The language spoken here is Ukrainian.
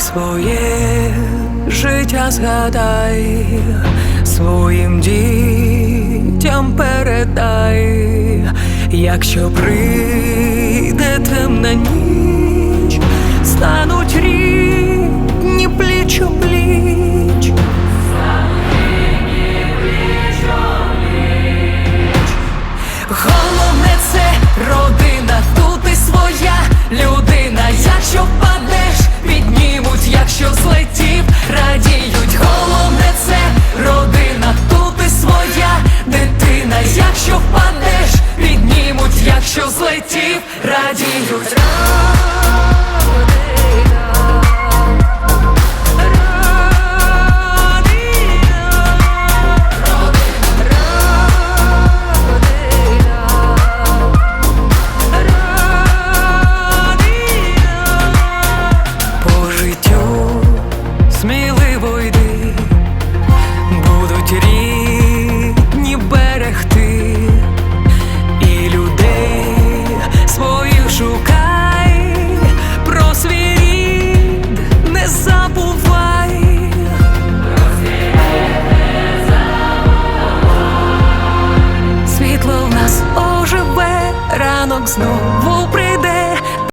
своє життя згадай, своїм дітям передай, якщо прийде темна ніч, стануть рідні пліч у пліч. Головне це родина, тут і своя людина. Якщо злетів, радіють. No.